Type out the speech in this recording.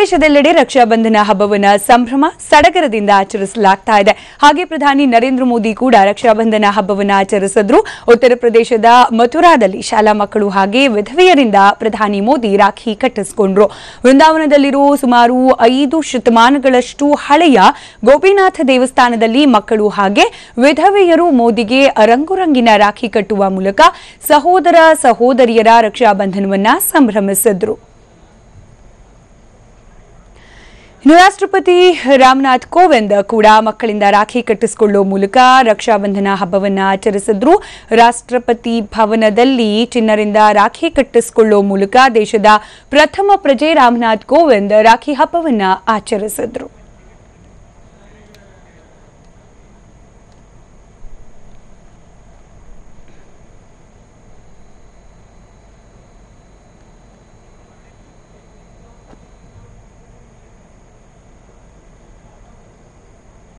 ದೇಶದೆಲ್ಲೆಡೆ ರಕ್ಷಾಬಂಧನ ಹಬ್ಬವನ್ನ ಸಂಭ್ರಮ ಸಡಗರದಿಂದ ಆಚರಿಸಲಾಗ್ತಾ ಇದೆ. ಹಾಗೆ ಪ್ರಧಾನಿ ನರೇಂದ್ರ ಮೋದಿ ಕೂಡ ರಕ್ಷಾಬಂಧನ ಹಬ್ಬವನ್ನ ಆಚರಿಸಿದ್ರು. ಉತ್ತರ ಪ್ರದೇಶದ ಮಥುರಾದಲ್ಲಿ ಶಾಲಾ ಮಕ್ಕಳು ಹಾಗೆ ವಿಧವೆಯರಿಂದ ಪ್ರಧಾನಿ ಮೋದಿ ರಾಖಿ ಕಟ್ಟಿಸಿಕೊಂಡ್ರು. ವೃಂದಾವನದಲ್ಲಿರೋ ಸುಮಾರು ಐದು ಶತಮಾನಗಳಷ್ಟು ಹಳೆಯ ಗೋಪಿನಾಥ ದೇವಸ್ಥಾನದಲ್ಲಿ ಮಕ್ಕಳು ಹಾಗೆ ವಿಧವೆಯರು ಮೋದಿಗೆ ರಂಗುರಂಗಿನ ರಾಖಿ ಕಟ್ಟುವ ಮೂಲಕ ಸಹೋದರ ಸಹೋದರಿಯರ ರಕ್ಷಾಬಂಧನವನ್ನ ಸಂಭ್ರಮಿಸಿದ್ರು. ಇನ್ನು ರಾಷ್ಟ್ರಪತಿ ರಾಮನಾಥ್ ಕೋವಿಂದ್ ಕೂಡ ಮಕ್ಕಳಿಂದ ರಾಖಿ ಕಟ್ಟಿಸಿಕೊಳ್ಳುವ ಮೂಲಕ ರಕ್ಷಾಬಂಧನ ಹಬ್ಬವನ್ನು ಆಚರಿಸಿದ್ರು. ರಾಷ್ಟ್ರಪತಿ ಭವನದಲ್ಲಿ ಚಿನ್ನರಿಂದ ರಾಖಿ ಕಟ್ಟಿಸಿಕೊಳ್ಳುವ ಮೂಲಕ ದೇಶದ ಪ್ರಥಮ ಪ್ರಜೆ ರಾಮನಾಥ್ ಕೋವಿಂದ್ ರಾಖಿ ಹಬ್ಬವನ್ನು ಆಚರಿಸಿದ್ರು.